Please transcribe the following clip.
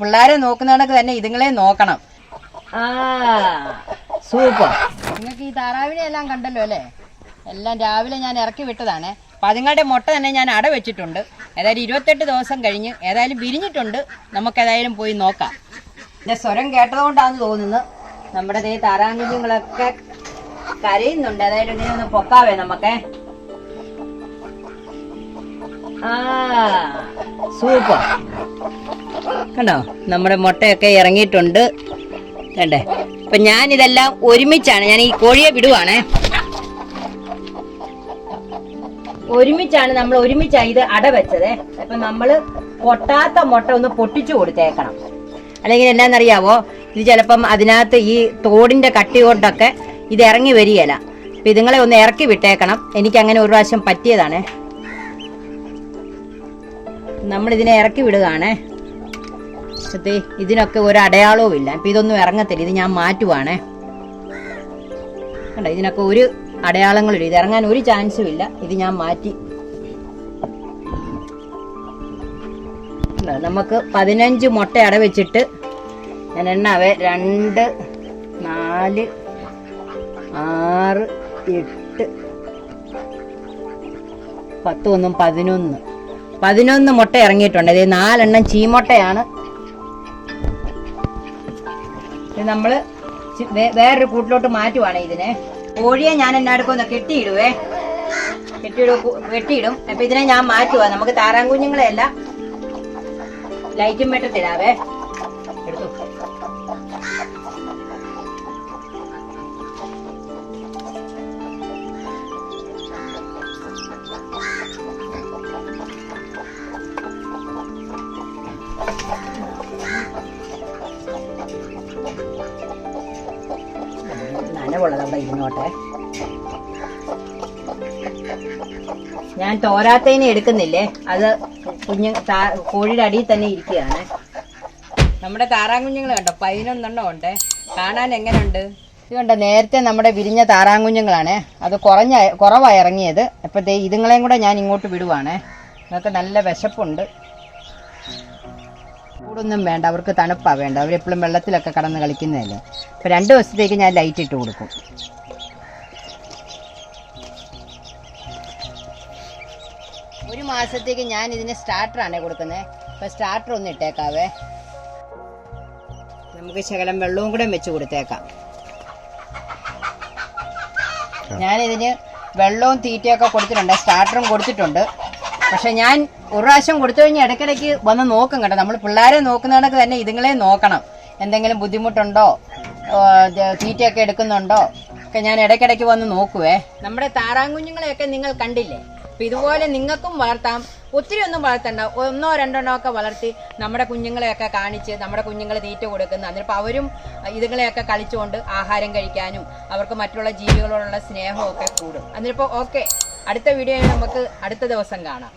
പിള്ളേരെ നോക്കുന്നതൊക്കെ തന്നെ ഇതുങ്ങളെ നോക്കണം. ആ. സൂപ്പർ. നിങ്ങൾക്ക് ഈ താറാവിനെ എല്ലാം കണ്ടല്ലോ അല്ലേ? എല്ലാം രാവിലെ ഞാൻ ഇറക്കി വിട്ടതാണ്. അപ്പം അതുങ്ങളുടെ മുട്ട തന്നെ ഞാൻ അട വെച്ചിട്ടുണ്ട്. ഏതായാലും ഇരുപത്തെട്ട് ദിവസം കഴിഞ്ഞ് ഏതായാലും വിരിഞ്ഞിട്ടുണ്ട്. നമുക്ക് ഏതായാലും പോയി നോക്കാം. എന്റെ സ്വരം കേട്ടതുകൊണ്ടാണെന്ന് തോന്നുന്നു. നമ്മുടെ ഈ താറാങ്കുഞ്ഞുങ്ങളൊക്കെ കരയുന്നുണ്ട്. ഏതായാലും ഇതിനെ ഒന്ന് പൊക്കാവേ നമുക്കേ. ആ. സൂപ്പർ. കണ്ടോ? നമ്മുടെ മുട്ടയൊക്കെ ഇറങ്ങിയിട്ടുണ്ട്. കണ്ടേ? അപ്പൊ ഞാൻ ഇതെല്ലാം ഒരുമിച്ചാണ് ഞാൻ ഈ കോഴിയെ വിടുവാണേ. ഒരുമിച്ചാണ് നമ്മൾ ഒരുമിച്ചാണ് ഇത് അട വെച്ചത്. അപ്പൊ നമ്മൾ പൊട്ടാത്ത മുട്ട ഒന്ന് പൊട്ടിച്ചു കൊടുത്തേക്കണം. അല്ലെങ്കിൽ എന്നാന്നറിയാവോ ഇത് ചിലപ്പം അതിനകത്ത് ഈ തോടിന്റെ കട്ടി കൊണ്ടൊക്കെ ഇത് ഇറങ്ങി വരികയില്ല. അപ്പൊ ഇതുങ്ങളെ ഒന്ന് ഇറക്കി വിട്ടേക്കണം. എനിക്ക് അങ്ങനെ ഒരു പ്രാവശ്യം പറ്റിയതാണ്. നമ്മൾ ഇതിനെ ഇറക്കി വിടുകയാണേ. സത്യേ ഇതിനൊക്കെ ഒരു അടയാളവും ഇല്ല. അപ്പൊ ഇതൊന്നും ഇറങ്ങത്തില്ല. ഇത് ഞാൻ മാറ്റുവാണേ. കണ്ടോ? ഇതിനൊക്കെ ഒരു അടയാളങ്ങളും ഇല്ല. ഇത് ഇറങ്ങാൻ ഒരു ചാൻസും ഇല്ല. ഇത് ഞാൻ മാറ്റി. നമുക്ക് പതിനഞ്ച് മുട്ട അട വെച്ചിട്ട് ഞാൻ എണ്ണാവേ. രണ്ട് നാല് ആറ് എട്ട് പത്തൊന്നും പതിനൊന്ന്. പതിനൊന്ന് മുട്ട ഇറങ്ങിയിട്ടുണ്ട്. ഇത് നാലെണ്ണം ചീമുട്ടയാണ്. നമ്മൾ വേറൊരു കൂട്ടിലോട്ട് മാറ്റുവാണ് ഇതിനെ. കോഴിയെ ഞാൻ എന്നാടുക്കൊന്ന് കെട്ടിയിടുവേ. കെട്ടിയിടും കെട്ടിയിടും അപ്പൊ ഇതിനെ ഞാൻ മാറ്റുവാ. നമുക്ക് താറാങ്കുഞ്ഞുങ്ങളെയല്ല ലൈറ്റും വെട്ടത്തിടാവേ. നനവുള്ളത് അവിടെ ഇരുന്നോട്ടെ ഞാൻ തോരാത്തേനെ എടുക്കുന്നില്ലേ? അത് കുഞ്ഞ് കോഴിയുടെ അടിയിൽ തന്നെ ഇരിക്കുകയാണ്. നമ്മുടെ താറാങ്കുഞ്ഞുങ്ങൾ കണ്ടോ? പതിനൊന്നെണ്ണം ഉണ്ട്. കാണാൻ എങ്ങനെയുണ്ട് ഇത് കണ്ടോ നേരത്തെ നമ്മുടെ വിരിഞ്ഞ താറാങ്കുഞ്ഞുങ്ങളാണ്. അത് കുറഞ്ഞ കുറവായി ഇറങ്ങിയത്. അപ്പൊ ദേ ഇതുങ്ങളെയും കൂടെ ഞാൻ ഇങ്ങോട്ട് വിടുവാണ്. നിങ്ങൾക്ക് നല്ല വിശപ്പുണ്ട്. ചൂടൊന്നും വേണ്ട അവർക്ക് തണുപ്പാ വേണ്ട. അവരെപ്പോഴും വെള്ളത്തിലൊക്കെ കടന്ന് കളിക്കുന്നതല്ലേ. അപ്പൊ രണ്ട് ദിവസത്തേക്ക് ഞാൻ ലൈറ്റ് ഇട്ട് കൊടുക്കും. ഒരു മാസത്തേക്ക് ഞാൻ ഇതിന് സ്റ്റാർട്ടറാണ് കൊടുക്കുന്നത് അപ്പൊ സ്റ്റാർട്ടർ ഒന്ന് ഇട്ടേക്കാവേ. നമുക്ക് ശകലം വെള്ളവും കൂടെ വെച്ച് കൊടുത്തേക്കാം. ഞാനിതിന് വെള്ളവും തീറ്റയൊക്കെ കൊടുത്തിട്ടുണ്ട് സ്റ്റാർട്ടറും കൊടുത്തിട്ടുണ്ട്. പക്ഷെ ഞാൻ ഒരു പ്രാവശ്യം കൊടുത്തു കഴിഞ്ഞാൽ ഇടയ്ക്കിടയ്ക്ക് വന്ന് നോക്കും കേട്ടോ. നമ്മൾ പിള്ളേരെ നോക്കുന്നതൊക്കെ തന്നെ ഇതുങ്ങളെ നോക്കണം. എന്തെങ്കിലും ബുദ്ധിമുട്ടുണ്ടോ? തീറ്റയൊക്കെ എടുക്കുന്നുണ്ടോ? ഒക്കെ ഞാൻ ഇടയ്ക്കിടയ്ക്ക് വന്ന് നോക്കുവേ. നമ്മുടെ താറാങ്കുഞ്ഞുങ്ങളെയൊക്കെ നിങ്ങൾ കണ്ടില്ലേ? അപ്പൊ ഇതുപോലെ നിങ്ങൾക്കും വളർത്താം. ഒത്തിരി ഒന്നും വളർത്തണ്ട. ഒന്നോ രണ്ടെണ്ണോ ഒക്കെ വളർത്തി നമ്മുടെ കുഞ്ഞുങ്ങളെയൊക്കെ കാണിച്ച് നമ്മുടെ കുഞ്ഞുങ്ങൾ തീറ്റ കൊടുക്കുന്ന. എന്നിട്ട് അവരും ഇതുങ്ങളെയൊക്കെ കളിച്ചുകൊണ്ട് ആഹാരം കഴിക്കാനും അവർക്ക് മറ്റുള്ള ജീവികളോടുള്ള സ്നേഹമൊക്കെ കൂടും. എന്നിട്ടിപ്പോ ഓക്കെ. അടുത്ത വീഡിയോ നമുക്ക് അടുത്ത ദിവസം കാണാം.